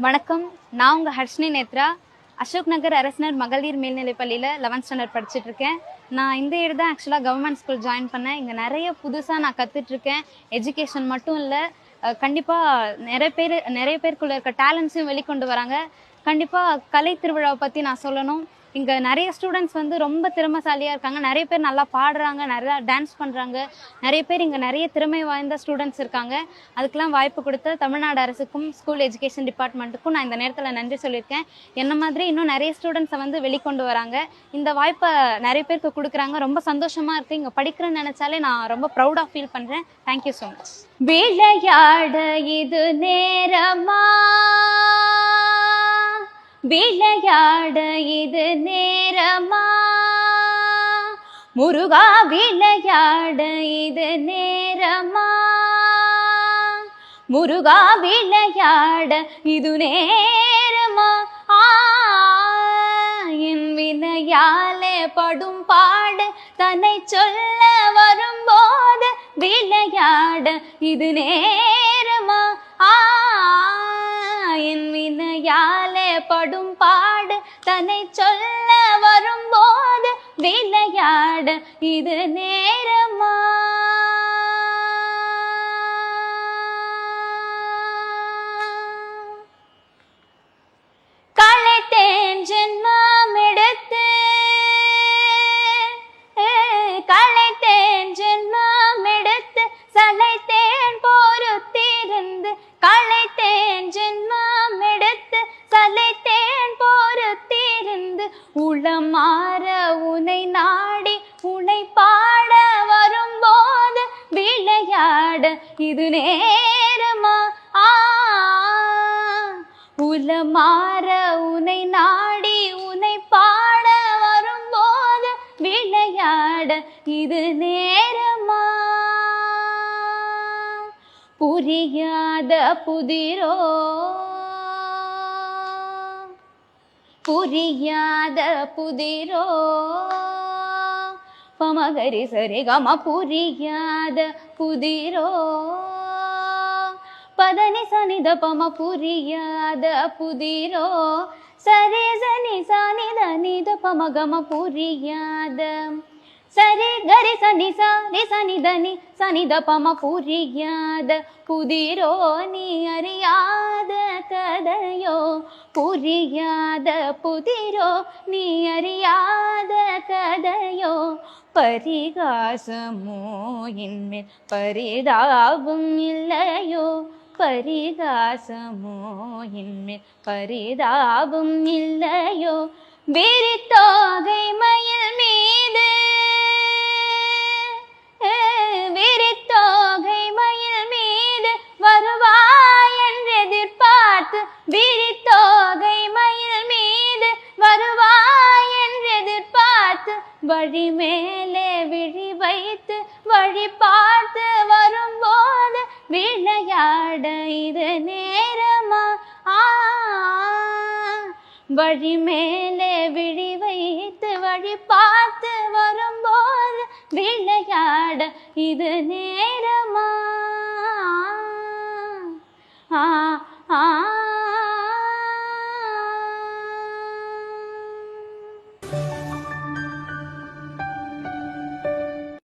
வணக்கம். நான் உங்கள் ஹர்ஷினி நேத்ரா. அசோக் நகர் அரசினர் மகளிர் மேல்நிலைப் பள்ளியில் லெவன்த் ஸ்டாண்டர்ட் படிச்சுட்டு இருக்கேன் நான் இந்த இயர் தான் ஆக்சுவலாக கவர்மெண்ட் ஸ்கூல் ஜாயின் பண்ணேன். இங்கே நிறைய புதுசாக நான் கற்றுட்ருக்கேன் எஜுகேஷன் மட்டும் இல்லை கண்டிப்பாக நிறைய பேர் நிறைய பேருக்குள்ள இருக்க டேலண்ட்ஸையும் வெளிக்கொண்டு வராங்க. கண்டிப்பாக கலை திருவிழாவை பற்றி நான் சொல்லணும். இங்கே நிறைய ஸ்டூடெண்ட்ஸ் வந்து ரொம்ப திறமைசாலியாக இருக்காங்க. நிறைய பேர் நல்லா பாடுறாங்க நிறையா டான்ஸ் பண்ணுறாங்க நிறைய பேர் இங்கே நிறைய திறமை வாய்ந்த ஸ்டூடெண்ட்ஸ் இருக்காங்க. அதுக்கெல்லாம் வாய்ப்பு கொடுத்த தமிழ்நாடு அரசுக்கும் ஸ்கூல் எஜுகேஷன் டிபார்ட்மெண்ட்டுக்கும் நான் இந்த நேரத்தில் நன்றி சொல்லியிருக்கேன். என்ன மாதிரி இன்னும் நிறைய ஸ்டூடெண்ட்ஸை வந்து வெளிக்கொண்டு வராங்க. இந்த வாய்ப்பை நிறைய பேருக்கு கொடுக்குறாங்க. ரொம்ப சந்தோஷமாக இருக்குது இங்கே படிக்கிறேன்னு நினச்சாலே நான் ரொம்ப ப்ரௌடாக ஃபீல் பண்ணுறேன் தேங்க்யூ ஸோ மச் விளையாட இது நேரமா? விளையாட இது நேரமா? முருகா விளையாட இது நேரமா? முருகா விளையாட இது நேரமா? என் வினையாலே படும் பாடு தன்னை சொல்ல வரும்போது விளையாட இது நேரம்? விளையாட இது நேரமா? களைத்தேன் ஜென்மம் எடுத்து களைத்தேன் ஜென்மம் எடுத்து சளைத்தேன் பொறுத்திருந்து களைத்தேன் ஜென்மம் எடுத்து சளைத்தேன் பொறுத்திருந்து உளமாற உனை நாடி உனை பாட வரும்போது விளையாட இது நேரமா? ஆ. உலமாற உனை நாடி உனை பாட வரும்போது விளையாட இது நேரமா? புரியாத புதிரோ புரியாத புதிரோ பமகரி சரி கம புரியாத புதிரோ பதனி சனித பம புரியாத புதிரோ சரி சனி சனித நித பம கம புரியாத சரி கரி சனி சாரி சனி தனி சனி தபம புரியாத புதிரோ நீ அறியாத கதையோ? புரியாத புதிரோ நீ அறியாத கதையோ? பரிகாசமோ இன்மேல் பரிதாபம் இல்லையோ? பரிகாசமோ இன்மேல் பரிதாபம் இல்லையோ? விரித்தோகை மயில் மேலே விழி வைத்து வழி பார்த்து வரும்போது விளையாட இது நேரமா? ஆ வழி மேலே விழி வைத்து வழி பார்த்து வரும்போது விளையாட இது நேரமா? ஆ ஆ